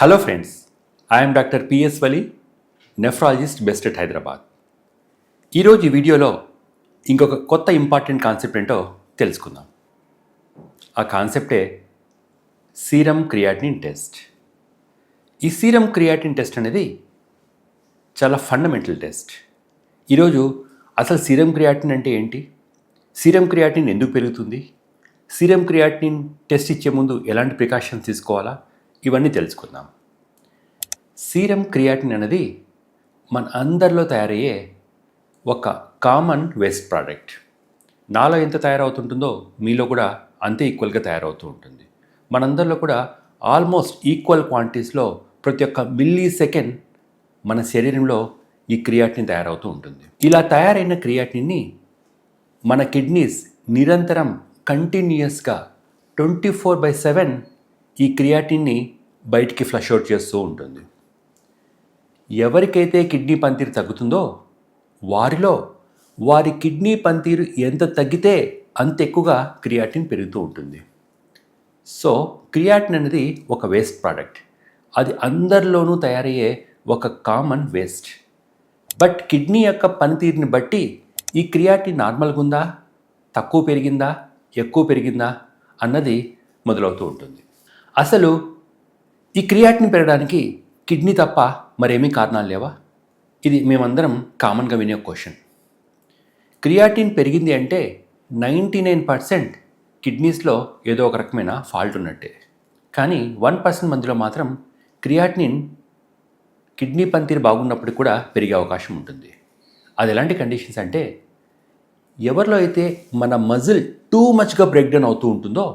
Hello friends I'm doctor P S Vali nephrologist best at Hyderabad ఈరోజు ఈ వీడియోలో ఇంకొక కొత్త ఇంపార్టెంట్ కాన్సెప్ట్ ఏంటో తెలుసుకుందాం. ఆ కాన్సెప్టే సీరం క్రియాటిన్ టెస్ట్ ఈ సీరం క్రియాటిన్ టెస్ట్ అనేది చాలా ఫండమెంటల్ టెస్ట్ ఈరోజు అసలు సీరం క్రియాటిన్ అంటే ఏంటి? సీరం క్రియాటిన్ ఎందుకు పెరుగుతుంది? సీరం క్రియాటిన్ టెస్ట్ ఇచ్చే ముందు ఎలాంటి ప్రికాషన్స్ తీసుకోవాలా? ఇవన్నీ తెలుసుకుందాం. సీరం క్రియాటిన్ అనేది మన అందరిలో తయారయ్యే ఒక కామన్ వేస్ట్ ప్రోడక్ట్. నాలో ఎంత తయారవుతుంటుందో మీలో కూడా అంతే ఈక్వల్గా తయారవుతూ ఉంటుంది. మనందరిలో కూడా ఆల్మోస్ట్ ఈక్వల్ క్వాంటిటీస్లో ప్రతి ఒక్క మిల్లీ సెకండ్ మన శరీరంలో ఈ క్రియాటిన్ తయారవుతూ ఉంటుంది. ఇలా తయారైన క్రియాటిన్ని మన కిడ్నీస్ నిరంతరం కంటిన్యూయస్గా ట్వంటీ ఫోర్ బై సెవెన్ ఈ క్రియాటిన్ని బయటికి ఫ్లష్ అవుట్ చేస్తూ ఉంటుంది. ఎవరికైతే కిడ్నీ పంతీరు తగ్గుతుందో వారిలో వారి కిడ్నీ పనితీరు ఎంత తగ్గితే అంత ఎక్కువగా క్రియాటిన్ పెరుగుతూ ఉంటుంది. సో క్రియాటిన్ అనేది ఒక వేస్ట్ ప్రోడక్ట్ అది అందరిలోనూ తయారయ్యే ఒక కామన్ వేస్ట్ బట్ కిడ్నీ యొక్క పనితీరుని బట్టి ఈ క్రియాటిన్ నార్మల్గా ఉందా తక్కువ పెరిగిందా? ఎక్కువ పెరిగిందా? అన్నది మొదలవుతూ ఉంటుంది. అసలు ఈ క్రియాటిన్ పెరగడానికి కిడ్నీ తప్ప మరేమీ కారణాలు లేవా? ఇది మేమందరం కామన్గా వినే క్వశ్చన్. క్రియాటిన్ పెరిగింది అంటే నైంటీ నైన్ పర్సెంట్ కిడ్నీస్లో ఏదో ఒక రకమైన ఫాల్ట్ ఉన్నట్టే. కానీ వన్ పర్సెంట్ మందిలో మాత్రం క్రియాటినిన్ కిడ్నీ పనితీరు బాగున్నప్పుడు కూడా పెరిగే అవకాశం ఉంటుంది. అది ఎలాంటి కండిషన్స్ అంటే ఎవరిలో అయితే మన మజిల్ టూ మచ్గా బ్రేక్ డౌన్ అవుతూ ఉంటుందో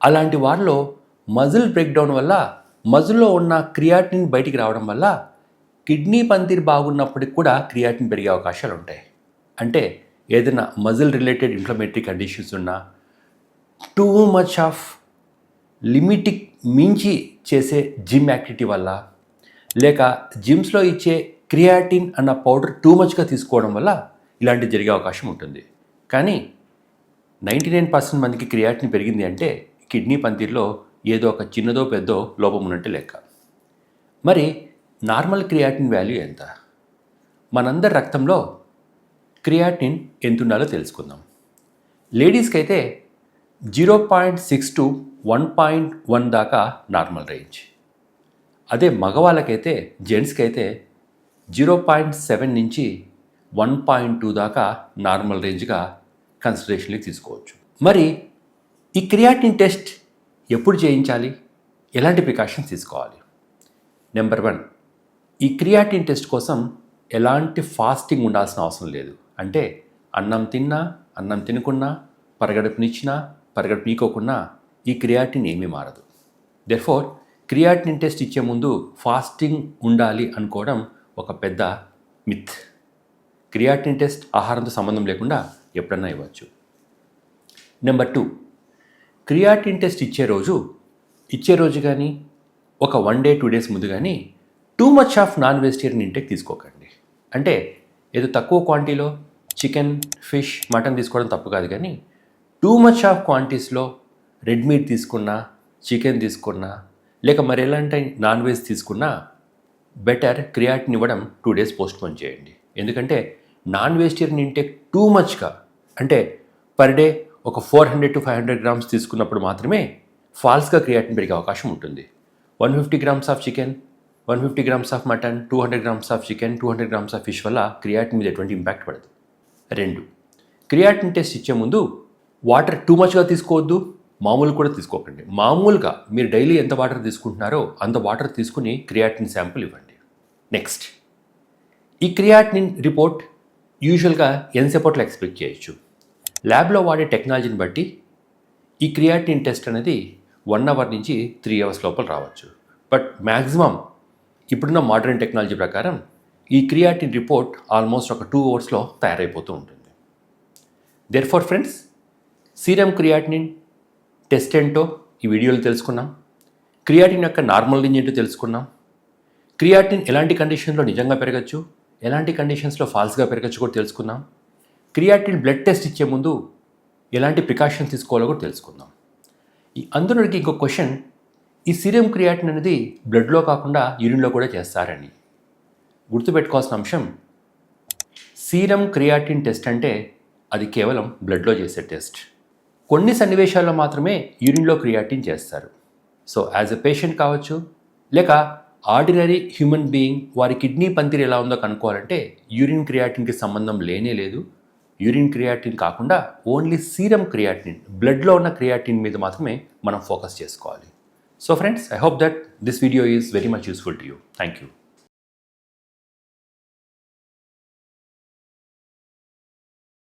అలాంటి వారిలో మజిల్ బ్రేక్డౌన్ వల్ల మజిల్లో ఉన్న క్రియాటిన్ బయటికి రావడం వల్ల కిడ్నీ పనితీరు బాగున్నప్పటికి కూడా క్రియాటిన్ పెరిగే అవకాశాలు ఉంటాయి. అంటే ఏదైనా మజిల్ రిలేటెడ్ ఇన్ఫ్లమేటరీ కండిషన్స్ ఉన్నా టూ మచ్ ఆఫ్ లిమిటిక్ మించి చేసే జిమ్ యాక్టివిటీ వల్ల లేక జిమ్స్లో ఇచ్చే క్రియాటిన్ అన్న పౌడర్ టూ మచ్గా తీసుకోవడం వల్ల ఇలాంటివి జరిగే అవకాశం ఉంటుంది. కానీ నైంటీ నైన్ పర్సెంట్ మందికి క్రియాటిన్ పెరిగింది అంటే కిడ్నీ పనితీరులో ఏదో ఒక చిన్నదో పెద్దో లోపం ఉన్నట్టు లెక్క. మరి నార్మల్ క్రియాటిన్ వాల్యూ ఎంత? మనందరి రక్తంలో క్రియాటిన్ ఎంత ఉండాలో తెలుసుకుందాం. లేడీస్కి అయితే zero point six to one point one దాకా నార్మల్ రేంజ్. అదే మగవాళ్ళకైతే జెంట్స్కి అయితే జీరో పాయింట్ సెవెన్ నుంచి వన్ పాయింట్ టూ దాకా నార్మల్ రేంజ్గా కన్సిడరేషన్కి తీసుకోవచ్చు. మరి ఈ క్రియాటిన్ టెస్ట్ ఎప్పుడు చేయించాలి ఎలాంటి ప్రికాషన్స్ తీసుకోవాలి? నెంబర్ వన్ ఈ క్రియాటిన్ టెస్ట్ కోసం ఎలాంటి ఫాస్టింగ్ ఉండాల్సిన అవసరం లేదు. అంటే అన్నం తిన్నా అన్నం తినకున్నా పరగడుపునిచ్చినా పరగడుపునీకోకున్నా ఈ క్రియాటిన్ ఏమీ మారదు. దెర్ఫోర్ క్రియాటిన్ టెస్ట్ ఇచ్చే ముందు ఫాస్టింగ్ ఉండాలి అనుకోవడం ఒక పెద్ద మిత్ క్రియాటిన్ టెస్ట్ ఆహారంతో సంబంధం లేకుండా ఎప్పుడన్నా ఇవ్వచ్చు. నెంబర్ టూ క్రియాటిన్ టెస్ట్ ఇచ్చే రోజు ఇచ్చే రోజు కానీ ఒక వన్ డే టూ డేస్ ముందు కానీ too much of non vegetarian intake తీసుకోకండి. అంటే ఏదో తక్కువ క్వాంటిటీలో చికెన్ ఫిష్ మటన్ తీసుకోవడం తప్పు కాదు కానీ టూ మచ్ ఆఫ్ క్వాంటిటీస్లో రెడ్ మీట్ తీసుకున్నా చికెన్ తీసుకున్నా లేక మరి ఎలాంటి నాన్ వెజ్ తీసుకున్నా బెటర్ క్రియాటిన్ ఇవ్వడం టూ డేస్ పోస్ట్ పోన్ చేయండి. ఎందుకంటే నాన్ వెజిటేరియన్ ఇంటేక్ టూ మచ్గా అంటే పర్ డే ఒక four hundred to five hundred grams తీసుకున్నప్పుడు మాత్రమే ఫాల్స్గా క్రియాటిన్ పెరిగే అవకాశం ఉంటుంది. One fifty grams of chicken one fifty grams of mutton two hundred grams of chicken two hundred grams of fish వల్ల క్రియాటిన్ మీద ఎటువంటి ఇంపాక్ట్ పడదు. రెండు క్రియాటిన్ టెస్ట్ ఇచ్చే ముందు వాటర్ టూ మచ్గా తీసుకోవద్దు మామూలు కూడా తీసుకోకండి. మామూలుగా మీరు డైలీ ఎంత వాటర్ తీసుకుంటున్నారో అంత వాటర్ తీసుకుని క్రియాటిన్ శాంపుల్ ఇవ్వండి. నెక్స్ట్ ఈ క్రియాటిన్ రిపోర్ట్ యూజువల్గా ఎంతసేపట్లో ఎక్స్పెక్ట్ చేయొచ్చు? ల్యాబ్లో వాడే టెక్నాలజీని బట్టి ఈ క్రియాటిన్ టెస్ట్ అనేది వన్ అవర్ నుంచి త్రీ అవర్స్ లోపల రావచ్చు. బట్ మ్యాక్సిమం ఇప్పుడున్న మోడర్న్ టెక్నాలజీ ప్రకారం ఈ క్రియాటిన్ రిపోర్ట్ ఆల్మోస్ట్ ఒక టూ అవర్స్లో తయారైపోతూ ఉంటుంది. Therefore friends serum creatinine test ఏంటో ఈ వీడియోలో తెలుసుకున్నాం. క్రియాటిన్ యొక్క నార్మల్ రేంజ్ ఏంటో తెలుసుకున్నాం. క్రియాటిన్ ఎలాంటి కండిషన్లో నిజంగా పెరగచ్చు? ఎలాంటి కండిషన్స్లో ఫాల్స్గా పెరగచ్చు కూడా తెలుసుకున్నాం. క్రియాటిన్ బ్లడ్ టెస్ట్ ఇచ్చే ముందు ఎలాంటి ప్రికాషన్స్ తీసుకోవాలో కూడా తెలుసుకుందాం. ఈ అందరికి ఇంకో క్వశ్చన్ ఈ సీరం క్రియాటిన్ అనేది బ్లడ్లో కాకుండా యూరిన్లో కూడా చేస్తారని. గుర్తుపెట్టుకోవాల్సిన అంశం సీరం క్రియాటిన్ టెస్ట్ అంటే అది కేవలం బ్లడ్లో చేసే టెస్ట్. కొన్ని సన్నివేశాల్లో మాత్రమే యూరిన్లో క్రియాటిన్ చేస్తారు. సో యాజ్ ఎ పేషెంట్ కావచ్చు లేక ఆర్డినరీ హ్యూమన్ బీయింగ్ వారి కిడ్నీ పంతిరి ఎలా ఉందో కనుక్కోవాలంటే యూరిన్ క్రియాటిన్కి సంబంధం లేనే లేదు. యూరిన్ క్రియాటిన్ కాకుండా ఓన్లీ సీరం క్రియాటిన్ బ్లడ్లో ఉన్న క్రియాటిన్ మీద మాత్రమే మనం ఫోకస్ చేసుకోవాలి. So friends I hope that this video is very much useful to you thank you